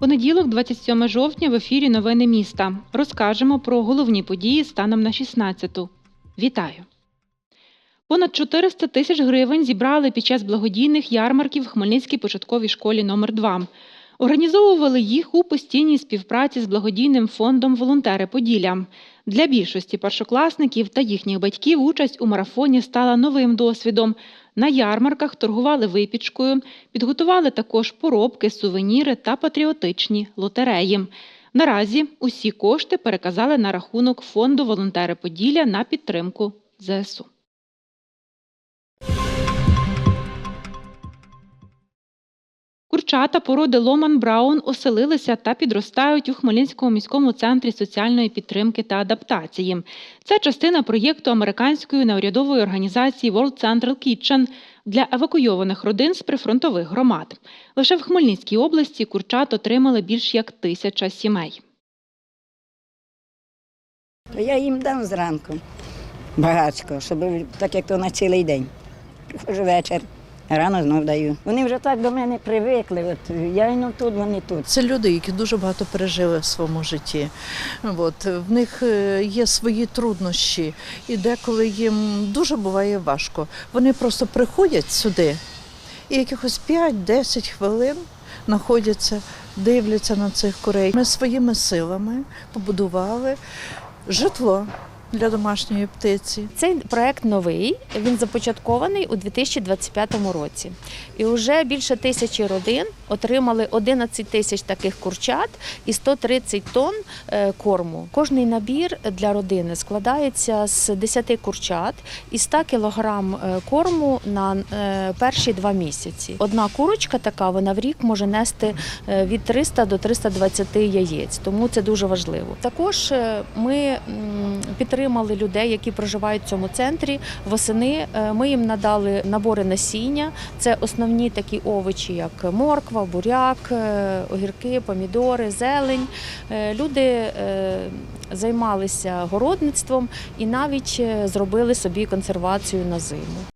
Понеділок, 27 жовтня, в ефірі Новини міста. Розкажемо про головні події станом на 16-ту. Вітаю! Понад 400 тисяч гривень зібрали під час благодійних ярмарків в Хмельницькій початковій школі номер 2 Організовували їх у постійній співпраці з благодійним фондом Волонтери Поділля. Для більшості першокласників та їхніх батьків участь у марафоні стала новим досвідом. На ярмарках торгували випічкою, підготували також поробки, сувеніри та патріотичні лотереї. Наразі усі кошти переказали на рахунок фонду Волонтери Поділля на підтримку ЗСУ. Курчата породи Ломан Браун оселилися та підростають у Хмельницькому міському центрі соціальної підтримки та адаптації. Це частина проєкту американської неурядової організації World Central Kitchen для евакуйованих родин з прифронтових громад. Лише в Хмельницькій області курчат отримали більш як тисяча сімей. Я їм дам зранку багатько, щоб так як то на цілий день. Приходжу вечір, рано знов даю. Вони вже так до мене привикли. От я йду тут, вони тут. Це люди, які дуже багато пережили в своєму житті. От, в них е, є свої труднощі, і деколи їм дуже буває важко. Вони просто приходять сюди і якихось 5-10 хвилин знаходяться, дивляться на цих курей. Ми своїми силами побудували житло для домашньої птиці. Цей проект новий. Він започаткований у 2025 році. І вже більше тисячі родин отримали 11 тисяч таких курчат і 130 тонн е, корму. Кожний набір для родини складається з 10 курчат і 100 кілограм е, корму на е, перші два місяці. Одна курочка така вона в рік може нести від 300 до 320 яєць, тому це дуже важливо. Також ми м, підтримали людей, які проживають в цьому центрі. Восени е, ми їм надали набори насіння. Це основні такі овочі, як морква, буряк, е, огірки, помідори, зелень. Е, Люди займалися городництвом і навіть зробили собі консервацію на зиму.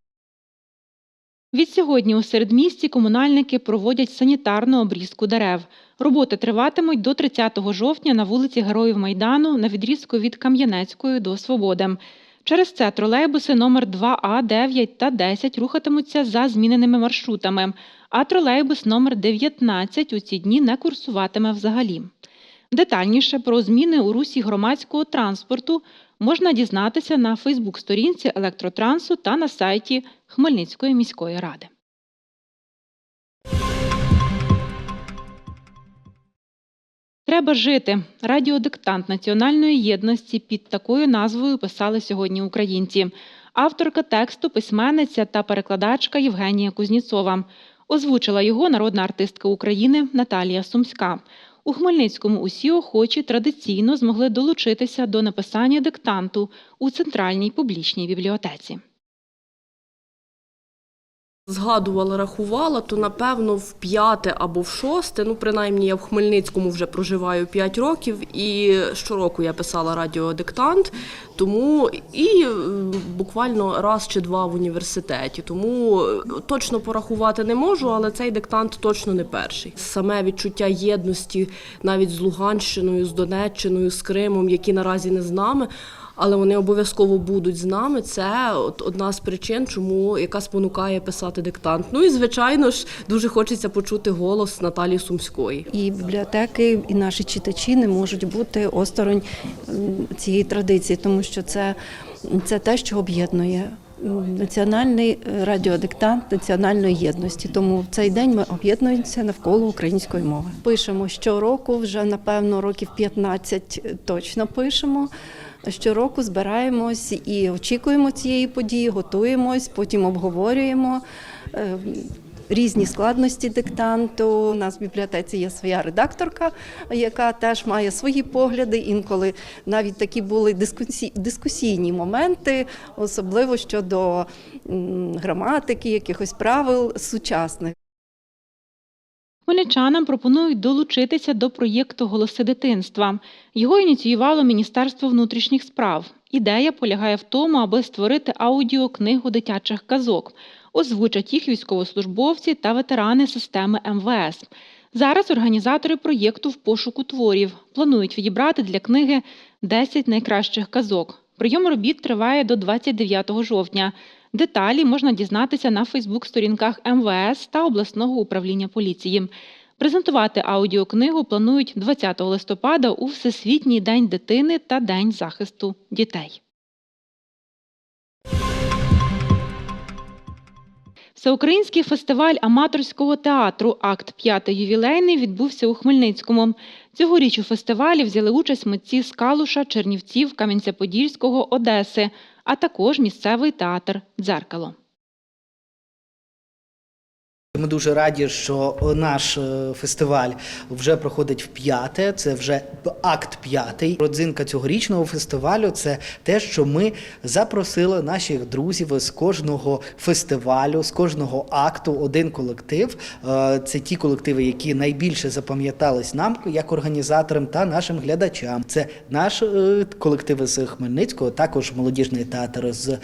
Відсьогодні у середмісті комунальники проводять санітарну обрізку дерев. Роботи триватимуть до 30 жовтня на вулиці Героїв Майдану на відрізку від Кам'янецької до Свободи. Через це тролейбуси номер 2А, 9 та 10 рухатимуться за зміненими маршрутами, а тролейбус номер 19 у ці дні не курсуватиме взагалі. Детальніше про зміни у русі громадського транспорту можна дізнатися на Фейсбук-сторінці електротрансу та на сайті Хмельницької міської ради. Треба жити. Радіодиктант національної єдності під такою назвою писали сьогодні українці. Авторка тексту, письменниця та перекладачка Євгенія Кузніцова. Озвучила його народна артистка України Наталія Сумська. У Хмельницькому усі охочі традиційно змогли долучитися до написання диктанту у центральній публічній бібліотеці. Згадувала, рахувала, то напевно в п'яте або в шосте. Ну, принаймні, я в Хмельницькому вже проживаю 5 років, і щороку я писала радіодиктант, тому і е, буквально раз чи два в університеті. Тому е, точно порахувати не можу, але цей диктант точно не перший. Саме відчуття єдності навіть з Луганщиною, з Донеччиною, з Кримом, які наразі не з нами. Але вони обов'язково будуть з нами. Це от одна з причин, чому яка спонукає писати диктант. Ну і звичайно ж дуже хочеться почути голос Наталії Сумської. І бібліотеки, і наші читачі не можуть бути осторонь цієї традиції, тому що це, це те, що об'єднує. Національний е, радіодиктант національної єдності. Тому в цей день ми об'єднуємося навколо української мови. Пишемо щороку, вже напевно років 15 точно пишемо. Щороку збираємось і очікуємо цієї події, готуємось, потім обговорюємо. Різні складності диктанту. У нас в бібліотеці є своя редакторка, яка теж має свої погляди. Інколи навіть такі були дискусі... дискусійні моменти, особливо щодо граматики, якихось правил сучасних. Хмельничанам пропонують долучитися до проєкту Голоси дитинства. Його ініціювало Міністерство внутрішніх справ. Ідея полягає в тому, аби створити аудіокнигу дитячих казок. Озвучать їх військовослужбовці та ветерани системи МВС. Зараз організатори проєкту в пошуку творів планують відібрати для книги 10 найкращих казок. Прийом робіт триває до 29 жовтня. Деталі можна дізнатися на Фейсбук-сторінках МВС та обласного управління поліції. Презентувати аудіокнигу планують 20 листопада у Всесвітній день дитини та День захисту дітей. Всеукраїнський фестиваль аматорського театру Акт 5 ювілейний відбувся у Хмельницькому. Цьогоріч у фестивалі взяли участь митці з Калуша, Чернівців, Кам'янця-Подільського, Одеси, а також місцевий театр Дзеркало. Ми дуже раді, що наш е, фестиваль вже проходить в п'яте. Це вже акт п'ятий. Родзинка цьогорічного фестивалю це те, що ми запросили наших друзів з кожного фестивалю, з кожного акту один колектив. Е, Це ті колективи, які найбільше запам'ятались нам як організаторам та нашим глядачам. Це наш е, колектив з Хмельницького, також молодіжний театр з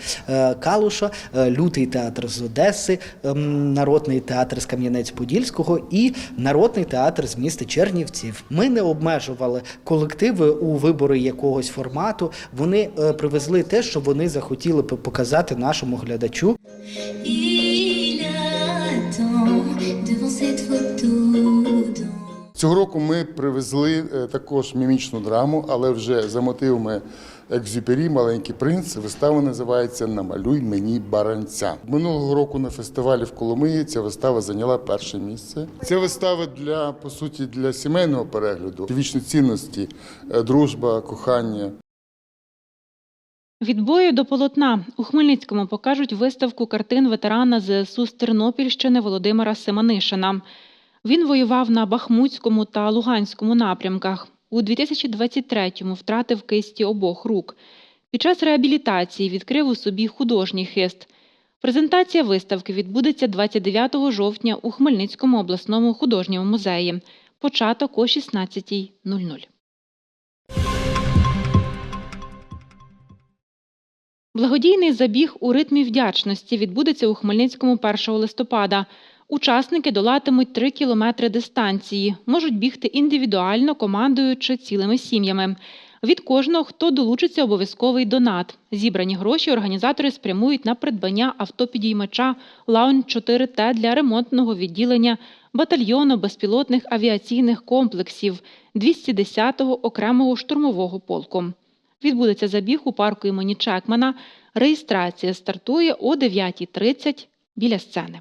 Калуша, лютий театр з Одеси, ем, народний театр з Кам'янець-Подільського і народний театр з міста Чернівців. Ми не обмежували колективи у виборі якогось формату. Вони е, привезли те, що вони захотіли показати нашому глядачу. Цього року ми привезли е, також мімічну драму, але вже за мотивами екзюпері Маленький принц. Вистава називається Намалюй мені баранця. Минулого року на фестивалі в Коломиї ця вистава зайняла перше місце. Ця вистава для по суті для сімейного перегляду, вічні цінності, е, дружба, кохання. Від бою до полотна у Хмельницькому покажуть виставку картин ветерана ЗСУ з Тернопільщини Володимира Семанишина. Він воював на Бахмутському та Луганському напрямках. У 2023-му втратив кисті обох рук. Під час реабілітації відкрив у собі художній хист. Презентація виставки відбудеться 29 жовтня у Хмельницькому обласному художньому музеї. Початок о 16.00. Благодійний забіг у ритмі вдячності відбудеться у Хмельницькому 1 листопада. Учасники долатимуть 3 кілометри дистанції, можуть бігти індивідуально, командою чи цілими сім'ями. Від кожного, хто долучиться, обов'язковий донат. Зібрані гроші організатори спрямують на придбання автопідіймача Лаунч 4Т для ремонтного відділення батальйону безпілотних авіаційних комплексів 210-го окремого штурмового полку. Відбудеться забіг у парку імені Чекмана. Реєстрація стартує о 9.30 біля сцени.